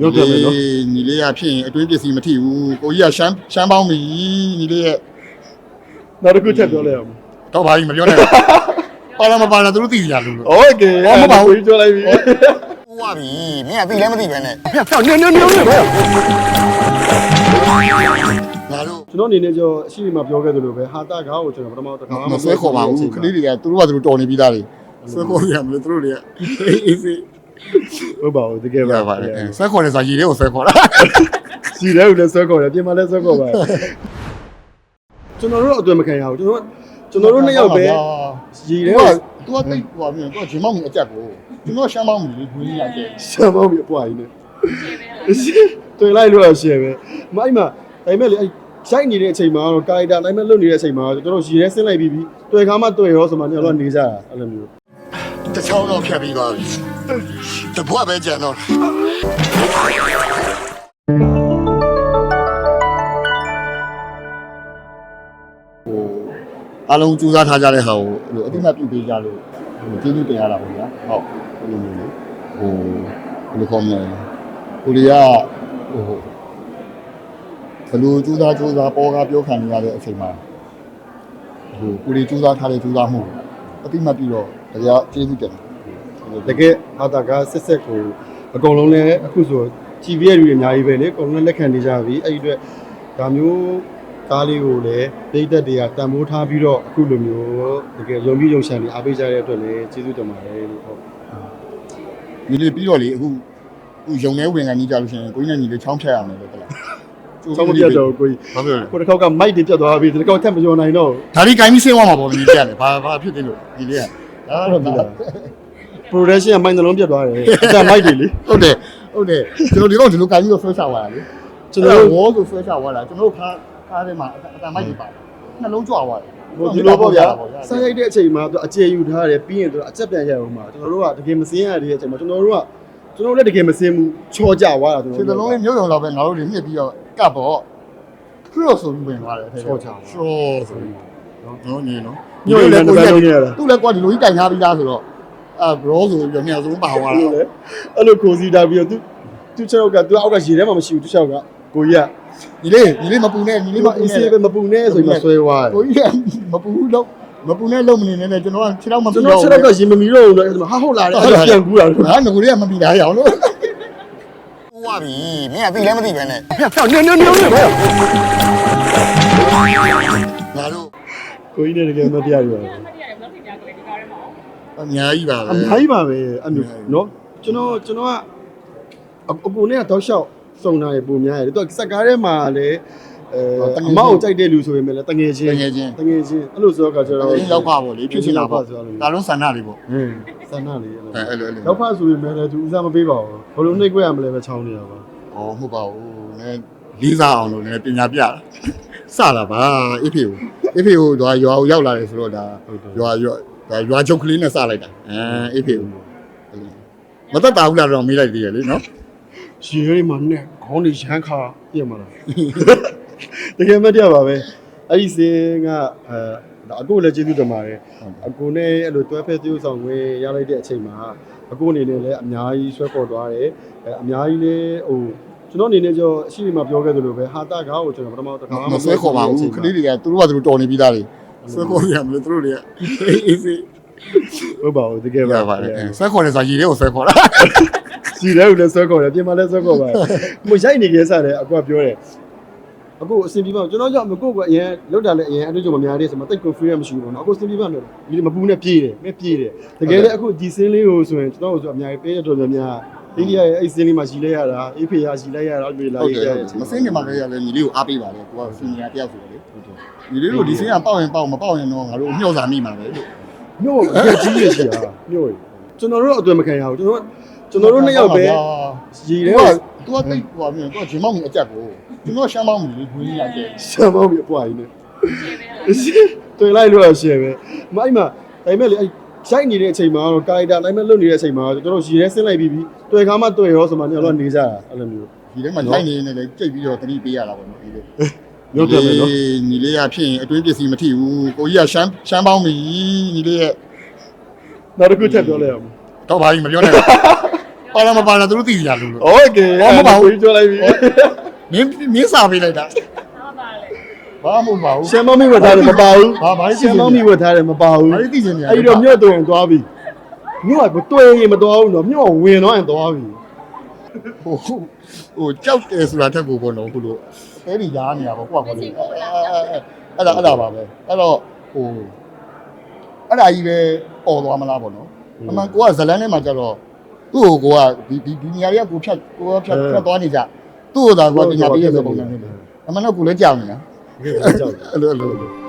ရုပ်တယ်မယ်နော် ညီလေးကဖြစ်ရင်အတွင်းပစ္စည်းမထိဘူးကိုကြီးကရှမ်းရှမ်းပေါင်းပြီညီလေးရဲ့ နောက်တစ်ခုထပ်ပြောလိုက်အောင် တော့ဘာကြီးမပြောနဲ့ပါလာမပါလာသူတို့သိကြလို့လို့ โอเค ဟောမပါဘူး ကိုကြီးပြောလိုက်ပြီ ဟိုပါပြီမင်းကသိလည်းမသိပဲနဲ့ ဖျောက်နေနေနေနေပဲ ငါတို့ ကျွန်တော်အနေနဲ့ကြောအရှိမပြောခဲ့သလိုပဲဟာတာကားကိုကျွန်တော်ပထမတစ်ခါ မဆွဲခေါ်ပါဘူးခလေးတွေကသူတို့ကသူတို့တော်နေပြီးသားတွေဆွဲခေါ်ရမလို့သူတို့တွေကအေးစေး ဟုတ်ပါဘူးတကယ်ရပါပါတယ်ဆွဲခေါ်နေဆိုရေလေးကိုဆွဲခေါ်တာစီတဲ့ဦးလည်းဆွဲခေါ်တယ်ပြင်မလည်းဆွဲခေါ်ပါကျွန်တော်တို့အတွေ့မခံရဘူးကျွန်တော်ကျွန်တော်တို့နှစ်ယောက်ပဲရီတဲ့သူကတိတ်ဟိုမြင်သူကဂျင်မောင်းမီအကြက်ကိုကျွန်တော်ရှမ်းမောင်းမီလေးခွေးကြီးရတယ်ရှမ်းမောင်းပြီးအပွားကြီးနဲ့တွေ့လိုက်လို့တော့ရှယ်ပဲမအိမ်မှာဒါပေမဲ့လေအဲ့ရိုက်နေတဲ့အချိန်မှာတော့ကာရီတာတိုင်းမဲ့လွတ်နေတဲ့အချိန်မှာကျွန်တော်တို့ရီရဲဆင်းလိုက်ပြီးပြီးတွေ့ခါမှတွေ့ရောဆိုမှညတော့နေကြတာအဲ့လိုမျိုးတချောင်းတော့ဖြတ်ပြီးသွားပြီ တပွားပဲကြံတော့ဟိုအားလုံးကြိုးစားထားကြတဲ့ဟာကိုအဲ့လိုအတိမတ်ပြုပေးကြလို့ဟိုကျေးဇူးတင်ရတာပေါ့ဗျာဟုတ်အဲ့လိုမျိုးလေဟိုဘယ်လိုခေါ်မလဲကိုရီးယားဟိုဘယ်လိုကြိုးစားကြိုးစားပေါ်ကားပြောခံနေရတဲ့အချိန်မှာဟိုကိုရီးကြိုးစားထားတဲ့ကြိုးစားမှုအတိမတ်ပြီးတော့တရားကျေးဇူးတင်တယ် တကယ်ဟာတာကဆက်ဆက်ကိုအကုန်လုံးလည်းအခုဆို TV ရဲ့လူတွေအများကြီးပဲလေအကုန်လုံးလက်ခံနေကြပြီအဲ့ဒီအတွက်ဒါမျိုးကားလေးကိုလည်းဒိတ်သက်တွေကတန်ဖိုးထားပြီးတော့အခုလိုမျိုးတကယ်ရုံပြီးရုံရှန်နေအားပေးကြတဲ့အတွက်လည်းကျေးဇူးတင်ပါတယ်လို့ဟုတ်ညီလေးပြီးတော့လေအခုအခုယုံနေဝင်ကန်ကြီးကြလို့ရှိရင်ကိုကြီးနဲ့ညီလေးချောင်းဖြတ်ရမယ်လို့ကလားဆောင်းမပြတ်တော့ကိုကြီးဘာဖြစ်လဲကိုတစ်ခေါက်ကမိုက်တွေပြတ်သွားပြီဒီတစ်ခေါက်ထပ်မကျော်နိုင်တော့ဒါဒီကိုင်းပြီးဆင်းသွားမှာပေါ့ညီလေးရတယ်ဘာဘာဖြစ်သေးလို့ညီလေးကဒါတော့ဒါ production ကမိုင်းနှလုံးပြတ်သွားတယ်အကြမိုက်တွေလေဟုတ်တယ်ဟုတ်တယ်ကျွန်တော်ဒီတော့ဒီလိုကိုင်းပြီးတော့ဆွဲချသွားတာလေကျွန်တော်တို့ဝေါ်ဆိုဆွဲချသွားတာကျွန်တော်တို့ခါခါထဲမှာအတန်မိုက်ကြီးပါတယ်နှလုံးကြွသွားတယ်ဟိုဒီလိုပေါ့ဗျာဆက်ရိုက်တဲ့အချိန်မှာသူအကျေယူထားတယ်ပြီးရင်သူအချက်ပြန်ရအောင်မှာကျွန်တော်တို့ကတကယ်မစင်းရတဲ့အချိန်မှာကျွန်တော်တို့ကကျွန်တော်တို့လည်းတကယ်မစင်းဘူးချောကြသွားတာကျွန်ခြေတော်သတို့လုံးလေးမျိုးစုံတော့ပဲငါတို့တွေညှစ်ပြီးတော့ကပ်ပေါ့ခရော့ဆိုပြီးဝင်သွားတယ်ချောဆိုပြီးနော်ညီနော်ညို့လည်းတစ်ပတ်လုံးနေရတာသူ့လည်းကွာဒီလိုကြီးတိုင်ထားပြီးသားဆိုတော့ အဲဘရောဆိုပြီးတော့မြောက်ဆုံးပါသွားတာလို့လေအဲ့လိုကိုစီတာပြီးတော့သူသူချောက်ကသူအောက်ကရေထဲမှာမရှိဘူးသူချောက်ကကိုကြီးကညီလေးညီလေးမပူနဲ့ညီဒီလေးမမှာပူအေးနဲ့စေးပဲမပူနဲ့ဆိုပြီးမှဆွဲသွားတယ်ကိုကြီးကမပူဘူးတော့မပူနဲ့လုံးမနေနဲ့နဲ့ကျွန်တော်ကခြေထောက်မပူကျွန်တော့တော်ချက်တော့ကရေမမီတော့ဘူးတော့အဲ့ဒါဟာဟုတ်လာတယ်အဲ့ဒါပြန်ကူးတာလို့ဟာငကိုလေးကမပီတာရအောင်လို့ဟိုပါပြီမင်းကသိလည်းမသိပဲနဲ့ဖျောက်နေနေနေနေပဲငါတို့ကိုကြီးနဲ့တကယ်မပြရဘူး အများကြီးပါပဲ အများကြီးပါပဲအဲ့မျိုးနော်ကျွန်တော်ကျွန်တော်ကအအကိုနဲ့တောက်လျှောက်စုံတာရပုံများရတယ်သူကစက်ကားထဲမှာလည်းအဲအမောက်ကိုကြိုက်တဲ့လူဆိုရင်လည်းတငယ်ချင်းတငယ်ချင်းအဲ့လိုဆိုတော့ကကျွန်တော်အင်းရောက်ပါပေါ့လေဖြစ်ချင်တာပေါ့ဒါလုံးဆန္ဒတွေပေါ့ဟင်းစန္ဒလေးအဲ့လိုအဲအဲ့လိုအဲ့လိုရောက်ဖဆိုရင်လည်းသူဦးစားမပေးပါဘူးဘလို့နှိပ်ခွဲရမလဲပဲချောင်းနေတာပါဩဟုတ်ပါဘူးနည်းလေးစားအောင်လို့နည်းပညာပြတာစတာပါအဖေကိုအဖေကိုတော့ရွာကိုရောက်လာတယ်ဆိုတော့ဒါရွာရွာဒါ ရွာချုပ်ကလေးနဲ့စလိုက်တာအဲအဖေကိုမတတ်တာဘူးလားတော့မေးလိုက်သေးတယ်လေနော်ရေရီမှာနဲ့ခေါင်းလေးရမ်းခါပြတ်မလားတကယ်မတရားပါပဲအဲ့ဒီစင်းကအဲအကိုလည်းကျေးဇူးတင်ပါတယ်အကိုနဲ့အဲ့လိုတွဲဖက်သရုပ်ဆောင်ဝင်ရလိုက်တဲ့အချိန်မှာအကိုအနေနဲ့လည်းအများကြီးဆွဲခေါ်သွားတယ်အဲအများကြီးလည်းဟိုကျွန်တော်အနေနဲ့ကြောအရှိမပြောခဲ့သလိုပဲဟာတာကားကိုကျွန်တော်ပထမတစ်ခါမဆွဲခေါ်ပါဘူးခလေးတွေကသူတို့ကသူတို့တော်နေပြီးသားတွေ ဆွဲခေါ်ရမလို့သူတို့တွေကအေးစေးဟုတ်ပါဘူးတကယ်ရပါပါတယ်ဆွဲခေါ်နေဆိုရေလေးကိုဆွဲခေါ်တာစီတဲ့ဦးလည်းဆွဲခေါ်တယ်ပြင်မလည်းဆွဲခေါ်ပါတယ်ဟိုရိုက်နေကြစားတယ်အကွာပြောတယ်အခုအဆင်ပြေပါကျွန်တော်ကြောင့်မကိုကအရင်လောက်တာလည်းအရင်အတွေ့အကြုံမများသေးဆိုမှတိတ် confidence မရှိဘူးပေါ့နော်အခုအဆင်ပြေပါမယ်ဒီမပူနဲ့ပြေးတယ်မဲ့ပြေးတယ်တကယ်လည်းအခုဒီစင်းလေးကိုဆိုရင်ကျွန်တော်တို့ဆိုအများကြီးပေးရတော့များများ ဒီကြီးရဲ့အဲ့စင်းလေးမှာရှိလဲရတာအေးဖေရရှိလဲရတာအဲ့လိုလာဟုတ်ရေးတယ်ကြတယ်မစင်းနေမှာလည်းရတယ်ညီလေးကိုအားပေးပါလေကိုကစင်ညာတယောက်ဆိုတော့လေညီလေးတို့ဒီစင်းကပေါက်ရင်ပေါက်မပေါက်ရင်တော့ငါတို့ညှော့စာမိမှာပဲလို့မြို့အကြီးကြီးရရှိတာမြို့ကျွန်တော်တို့အတွေ့မခံရဘူးကျွန်တော်ကျွန်တော်တို့နှစ်ယောက်ပဲရည်သူတဲ့ကသူကတိတ်ဟိုမြင်သူကဂျင်မောင်းမီအကြက်ကိုကျွန်တော်ရှမ်းမောင်းမီလေးခွေးကြီးရတယ်ရှမ်းမောင်းပြီးအပွားကြီးနဲ့ရှင်းပေးလားတွေ့လိုက်လို့ရှယ်ပဲမအိမ်မှာဒါပေမဲ့လေအဲ့ ရိုက်နေတဲ့အချိန်မှာတော့ကာရီတာတိုင်းမဲ့လွတ်နေတဲ့အချိန်မှာကျွန်တော်ရေထဲဆင်းလိုက်ပြီးပြီးတွေ့ခါမှတွေ့ရောဆိုမှညတော့နေကြတာအဲ့လိုမျိုး ဒီထဲမှာလိုက်နေနေလေကြိတ်ပြီးတော့တတိပေးရတာပေါ့နော်ဒီလို ရုပ်တယ်မယ်နော် ညီလေးကဖြစ်ရင်အတွင်းပစ္စည်းမထိဘူးကိုကြီးကရှမ်းရှမ်းပေါင်းမီညီလေးရဲ့ နောက်တစ်ခုထပ်ပြောလိုက်အောင် တော့ဘာကြီးမပြောနဲ့ ပြော ပါလာမပါလာသူတို့သိကြလို့လို့ โอเค ဟောမပါဘူး ကိုကြီးပြောလိုက်ပြီ မင်းမင်းစာပေးလိုက်တာ ဘာပါလဲ ဘာမှမပါဘူး ရှမ်းမောင်းမိဝတ်ထားတယ်မပါဘူးဘာဘာလို့သိရှမ်းမောင်းမိဝတ်ထားတယ်မပါဘူးဘာလို့သိချင်နေရလဲ အဲ့ဒီတော့မြို့တွင်သွားပြီမြို့ကတွေ့ရင်မသွားဘူးနော်မြို့ကဝင်တော့ရင်သွားပြီဟိုဟိုကြောက်တယ်ဆိုတာတက်ကိုပေါ့နော်ခုလို့အဲ့ဒီရားနေရပါကိုကကိုလေအဲ့ဒါအဲ့ဒါပါပဲအဲ့တော့ဟိုအဲ့ဒါကြီးပဲអော်သွားမလားပေါ့နော်အမှန်ကိုကဇလန်းထဲမှာကျတော့သူ့ကိုကိုကဒီဒီဒီနေရာတွေကကိုဖြတ်ကိုကဖြတ်ဖြတ်သွားနေကြသူ့ကိုသာကိုကပညာပေးရတဲ့ပုံစံမျိုးလေအမှန်တော့ကိုလည်းကြောက်နေတာ ဟုတ်ကဲ့ကြောက်တယ်အဲ့လိုအဲ့လို